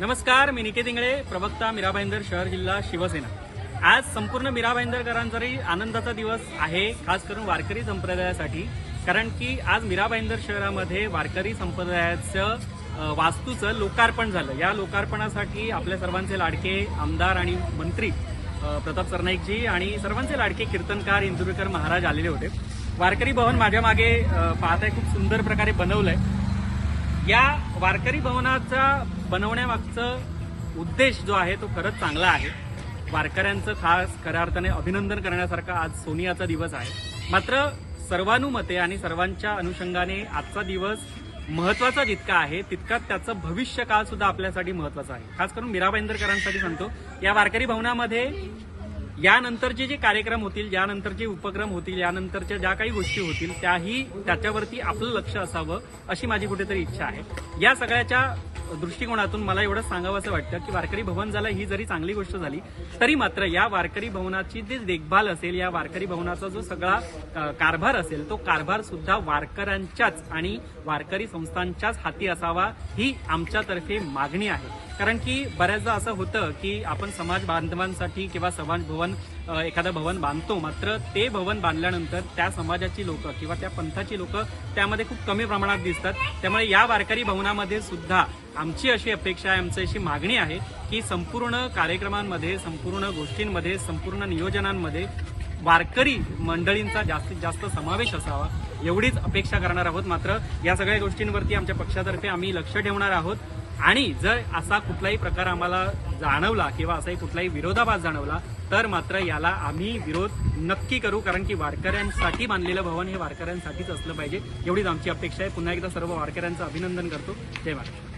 नमस्कार मी निकेत इंगळे प्रवक्ता मीरा भाईंदर शहर जिल्हा शिवसेना. आज संपूर्ण मीरा भाईंदरकरांचाही आनंदाचा दिवस आहे खास करून वारकरी संप्रदायासाठी. कारण की आज मीरा भाईंदर शहरामध्ये वारकरी संप्रदायाचं वास्तूचं लोकार्पण झालं. या लोकार्पणासाठी आपल्या सर्वांचे लाडके आमदार आणि मंत्री प्रताप सरनाईकजी आणि सर्वांचे लाडके कीर्तनकार इंदुरकर महाराज आलेले होते. वारकरी भवन माझ्या मागे पाहताय खूप सुंदर प्रकारे बनवलंय. या वारकरी भवनाचा बनवण्यामागचं उद्देश जो आहे तो खरंच चांगला आहे. वारकऱ्यांचं खास खऱ्या अर्थाने अभिनंदन करण्यासारखा आज सोनियाचा दिवस आहे. मात्र सर्वानुमते आणि सर्वांच्या अनुषंगाने आजचा दिवस महत्त्वाचा जितका आहे तितका त्याचं भविष्य काळ सुद्धा आपल्यासाठी महत्त्वाचा आहे. खास करून मीरा भाईंदरकरांसाठी सांगतो या वारकरी भवनामध्ये यानंतरचे जे कार्यक्रम होतील यानंतरचे उपक्रम होतील यानंतरच्या ज्या काही गोष्टी होतील त्याही त्याच्यावरती आपलं लक्ष असावं अशी माझी कुठेतरी इच्छा आहे. या सगळ्याच्या दृष्टिकोनातून मला एवढंच सांगावं असं वाटतं की वारकरी भवन झालं ही जरी चांगली गोष्ट झाली तरी मात्र या वारकरी भवनाची जी देखभाल असेल या वारकरी भवनाचा जो सगळा कारभार असेल तो कारभार सुद्धा वारकऱ्यांच्याच आणि वारकरी संस्थांच्याच हाती असावा ही आमच्यातर्फे मागणी आहे. कारण की बऱ्याचदा असं होतं की आपण समाज बांधवांसाठी किंवा समाज भवन एखादं भवन बांधतो मात्र ते भवन बांधल्यानंतर त्या समाजाची लोक किंवा त्या पंथाची लोक त्यामध्ये खूप कमी प्रमाणात दिसतात. त्यामुळे या वारकरी भवनामध्ये सुद्धा आमची अशी अपेक्षा आहे आमची अशी मागणी आहे की संपूर्ण कार्यक्रमांमध्ये संपूर्ण गोष्टींमध्ये संपूर्ण नियोजनांमध्ये वारकरी मंडळींचा जास्तीत जास्त समावेश असावा एवढीच अपेक्षा करणार आहोत. मात्र या सगळ्या गोष्टींवरती आमच्या पक्षातर्फे आम्ही लक्ष ठेवणार आहोत. आणि जर असा कुठलाही प्रकार आम्हाला जाणवला किंवा असाही कुठलाही विरोधाभास जाणवला तर मात्र याला आम्ही विरोध नक्की करू कारण की वारकऱ्यांसाठी बांधलेलं भवन हे वारकऱ्यांसाठीच असलं पाहिजे एवढीच आमची अपेक्षा आहे. पुन्हा एकदा सर्व वारकऱ्यांचं अभिनंदन करतो. जय महाराष्ट्र.